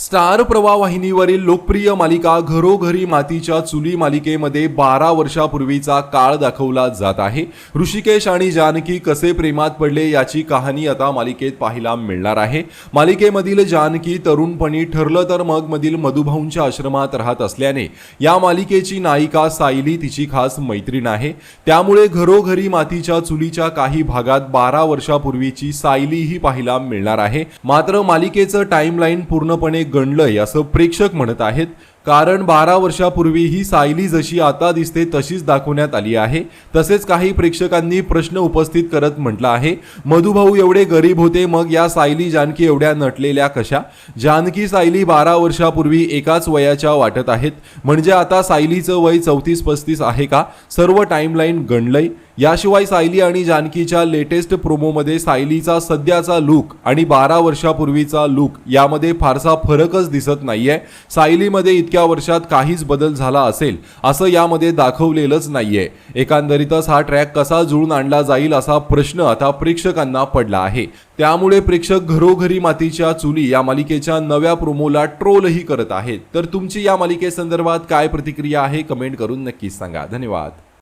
Star प्रवाहिनीवरील लोकप्रिय मालिका घरोघरी मातीच्या चुली मालिकेमध्ये बारा वर्षापूर्वीचा काळ दाखवला जात आहे. ऋषिकेश आणि जानकी कसे प्रेमात पडले याची कहाणी आता मालिकेत पाहायला मिळणार आहे. मालिकेमधील जानकी तरुणपणी ठरलं तर मग मधील मधुभाऊंच्या आश्रमात राहत असल्याने या मालिकेची नायिका सायली तिची खास मैत्रीण आहे. त्यामुळे घरोघरी मातीच्या चुलीच्या काही भागात बारा वर्षापूर्वीची सायली ही पाहायला मिळणार आहे. मात्र मालिकेचं टाइमलाईन पूर्णपणे गणलंय असं प्रेक्षक म्हणत आहेत. कारण बारा वर्षापूर्वी ही सायली जशी आता दिसते तशीच दाखवण्यात आली आहे. तसेच काही प्रेक्षकांनी प्रश्न उपस्थित करत म्हटलं आहे मधुभाऊ एवढे गरीब होते मग या सायली जानकी एवढ्या नटलेल्या कशा? जानकी सायली बारा वर्षापूर्वी एकाच वयाच्या वाटत आहेत. म्हणजे आता सायलीचं वय चौतीस पस्तीस आहे का? सर्व टाईमलाईन गणलंय. याशिवाय सायली आणि जानकीच्या लेटेस्ट प्रोमोमध्ये सायलीचा सध्याचा लुक आणि बारा वर्षापूर्वीचा लुक यामध्ये फारसा फरकच दिसत नाहीये. सायलीमध्ये इतक्या वर्षात काहीच बदल झाला असेल असं यामध्ये दाखवलेलंच नाहीये. एकंदरीतच हा ट्रॅक कसा जुळून आणला जाईल असा प्रश्न आता प्रेक्षकांना पडला आहे. त्यामुळे प्रेक्षक घरोघरी मातीच्या चुली या मालिकेच्या नव्या प्रोमोला ट्रोलही करत आहेत. तर तुमची या मालिकेसंदर्भात काय प्रतिक्रिया आहे कमेंट करून नक्कीच सांगा. धन्यवाद.